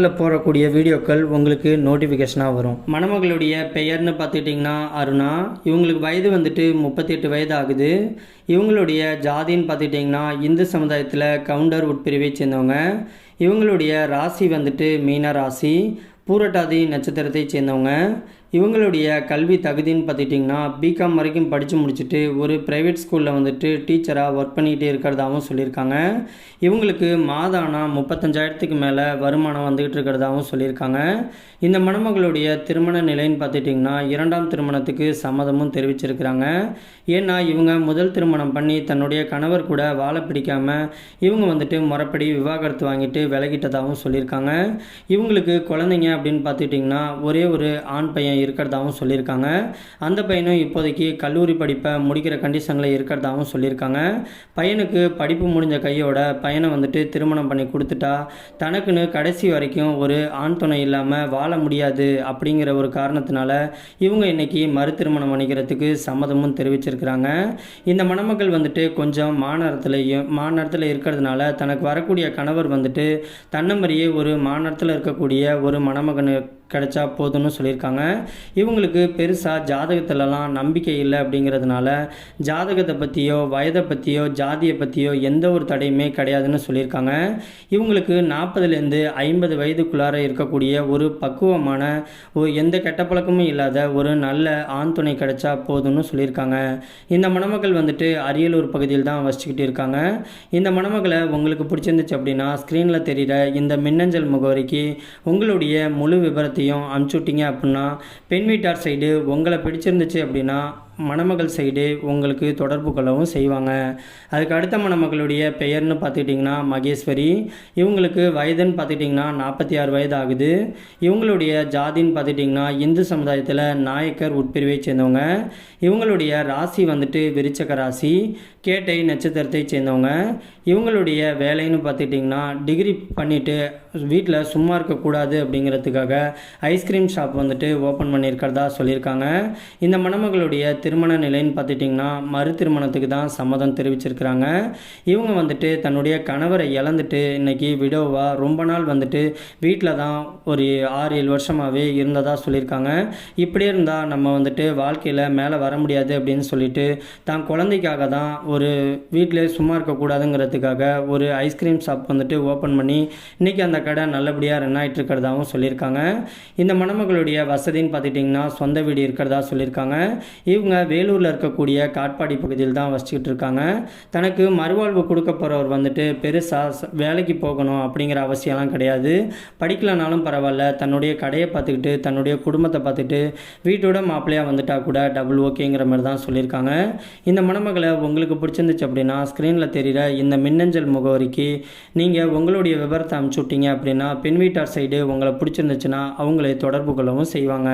சேனலில் போடக்கூடிய வீடியோக்கள் உங்களுக்கு நோட்டிஃபிகேஷனாக வரும். மணமகளுடைய பெயர்னு பார்த்துக்கிட்டிங்கன்னா அருணா. இவங்களுக்கு வயது வந்துட்டு முப்பத்தெட்டு வயது ஆகுது. இவங்களுடைய ஜாதின்னு பார்த்துக்கிட்டிங்கன்னா இந்து சமுதாயத்தில் கவுண்டர் உட்பிரிவை சேர்ந்தவங்க. இவங்களுடைய ராசி வந்துட்டு மீன ராசி பூரட்டாதி நட்சத்திரத்தை சேர்ந்தவங்க. இவங்களுடைய கல்வி தகுதின்னு பார்த்துட்டிங்கன்னா பிகாம் வரைக்கும் படித்து முடிச்சுட்டு ஒரு ப்ரைவேட் ஸ்கூலில் வந்துட்டு டீச்சராக ஒர்க் பண்ணிகிட்டே இருக்கிறதாகவும் சொல்லியிருக்காங்க. இவங்களுக்கு மாதானா ஆனால் முப்பத்தஞ்சாயிரத்துக்கு மேலே வருமானம் வந்துக்கிட்டு இருக்கிறதாகவும் சொல்லியிருக்காங்க. இந்த மணமகளுடைய திருமண நிலைன்னு பார்த்துட்டிங்கன்னா இரண்டாம் திருமணத்துக்கு சம்மதமும் தெரிவிச்சிருக்கிறாங்க. ஏன்னா இவங்க முதல் திருமணம் பண்ணி தன்னுடைய கணவர் கூட வாழ பிடிக்காமல் இவங்க வந்துட்டு முறைப்படி விவாகரத்து வாங்கிட்டு விலகிட்டதாகவும் சொல்லியிருக்காங்க. இவங்களுக்கு குழந்தைங்க அப்படின்னு பார்த்துட்டிங்கன்னா ஒரே ஒரு ஆண் பையன் இருக்கிறதாகவும் சொல்லியிருக்காங்க. அந்த பையனும் இப்போதைக்கு கல்லூரி படிப்பை முடிக்கிற கண்டிஷனில் இருக்கிறதாகவும் சொல்லியிருக்காங்க. பையனுக்கு படிப்பு முடிஞ்ச கையோட பையனை வந்துட்டு திருமணம் பண்ணி கொடுத்துட்டா. தனக்குன்னு கடைசி வரைக்கும் ஒரு ஆண் துணை இல்லாமல் வாழ முடியாது அப்படிங்கிற ஒரு காரணத்தினால இவங்க இன்னைக்கு மறு திருமணம் பண்ணிக்கிறதுக்கு சம்மதமும் தெரிவிச்சிருக்கிறாங்க. இந்த மணமக்கள் வந்துட்டு கொஞ்சம் மாநகரத்துலையும் மாநகரத்தில் இருக்கிறதுனால தனக்கு வரக்கூடிய கணவர் வந்துட்டு தன்னமரியே ஒரு மாநிலத்தில் இருக்கக்கூடிய ஒரு மணமகனு கிடைச்சா போதும்னு சொல்லியிருக்காங்க. இவங்களுக்கு பெருசாக ஜாதகத்திலலாம் நம்பிக்கை இல்லை அப்படிங்கிறதுனால ஜாதகத்தை பற்றியோ வயதை பற்றியோ ஜாதியை பற்றியோ எந்த ஒரு தடையுமே கிடையாதுன்னு சொல்லியிருக்காங்க. இவங்களுக்கு நாற்பதுலேருந்து ஐம்பது வயதுக்குள்ளார இருக்கக்கூடிய ஒரு பக்குவமான ஒரு எந்த கெட்ட பழக்கமும் இல்லாத ஒரு நல்ல ஆண் துணை கிடைச்சா போதும்னு சொல்லியிருக்காங்க. இந்த மணமக்கள் வந்துட்டு அரியலூர் பகுதியில் தான் வசிச்சுக்கிட்டு இருக்காங்க. இந்த மணமக்களை உங்களுக்கு பிடிச்சிருந்துச்சு அப்படின்னா ஸ்க்ரீனில் தெரிகிற இந்த மின்னஞ்சல் முகவரிக்கு உங்களுடைய முழு விவரத்தையும் அனுப்பிச்சுட்டிங்க அப்படின்னா பெண் வீட்டார் சைடு உங்களை பிடிச்சிருந்துச்சு அப்படின்னா மணமகள் சைடு உங்களுக்கு தொடர்பு கொள்ளவும் செய்வாங்க. அதுக்கு அடுத்த மணமகளுடைய பெயர்னு பார்த்துக்கிட்டிங்கன்னா மகேஸ்வரி. இவங்களுக்கு வயதுன்னு பார்த்துக்கிட்டிங்கன்னா நாற்பத்தி ஆறு வயது ஆகுது இவங்களுடைய ஜாதின்னு பார்த்துக்கிட்டிங்கன்னா இந்து சமுதாயத்தில் நாயக்கர் உட்பிரிவை சேர்ந்தவங்க. இவங்களுடைய ராசி வந்துட்டு விருச்சக ராசி கேட்டை நட்சத்திரத்தை சேர்ந்தவங்க. இவங்களுடைய வேலைன்னு பார்த்துக்கிட்டிங்கன்னா டிகிரி பண்ணிவிட்டு வீட்டில் சும்மா இருக்கக்கூடாது அப்படிங்கிறதுக்காக ஐஸ்கிரீம் ஷாப் வந்துட்டு ஓப்பன் பண்ணியிருக்கிறதா சொல்லியிருக்காங்க. இந்த மணமகளுடைய திருமண நிலைன்னு பார்த்துட்டிங்கன்னா மறு திருமணத்துக்கு தான் சம்மதம் தெரிவிச்சிருக்கிறாங்க. இவங்க வந்துட்டு தன்னுடைய கணவரை இழந்துட்டு இன்னைக்கு விடோவாக ரொம்ப நாள் வந்துட்டு வீட்டில் தான் ஒரு ஆறு ஏழு வருஷமாகவே இருந்ததாக சொல்லியிருக்காங்க. இப்படியே இருந்தால் நம்ம வந்துட்டு வாழ்க்கையில் மேலே வர முடியாது அப்படின்னு சொல்லிட்டு தான் குழந்தைக்காக தான் ஒரு வீட்டிலே சும்மா இருக்கக்கூடாதுங்கிறதுக்காக ஒரு ஐஸ்கிரீம் ஷாப் வந்துட்டு ஓப்பன் பண்ணி இன்றைக்கி அந்த கடை நல்லபடியாக ரன் ஆகிட்டு இருக்கிறதாகவும் சொல்லியிருக்காங்க. இந்த மணமகளுடைய வசதின்னு பார்த்துட்டிங்கன்னா சொந்த வீடு இருக்கிறதா சொல்லியிருக்காங்க. இவங்க வேலூரில் இருக்கக்கூடிய காட்பாடி பகுதியில் தான் வசிச்சுக்கிட்டு இருக்காங்க. தனக்கு மறுவாழ்வு கொடுக்க போகிறவர் வந்துட்டு பெருசாக வேலைக்கு போகணும் அப்படிங்கிற அவசியம்லாம் கிடையாது. படிக்கலனாலும் பரவாயில்ல. தன்னுடைய கடையை பார்த்துக்கிட்டு தன்னுடைய குடும்பத்தை பார்த்துட்டு வீட்டோட மாப்பிள்ளையாக வந்துட்டா கூட டபுள் ஓகேங்கிற மாதிரி தான் சொல்லியிருக்காங்க. இந்த மணமகளை உங்களுக்கு பிடிச்சிருந்துச்சு அப்படின்னா ஸ்க்ரீனில் தெரிகிற இந்த மின்னஞ்சல் முகவரிக்கு நீங்கள் உங்களுடைய விவரத்தை அனுப்பிச்சு விட்டீங்க அப்படின்னா பெண் வீட்டார் சைடு உங்களை பிடிச்சிருந்துச்சுன்னா அவங்களை தொடர்பு கொள்ளவும் செய்வாங்க.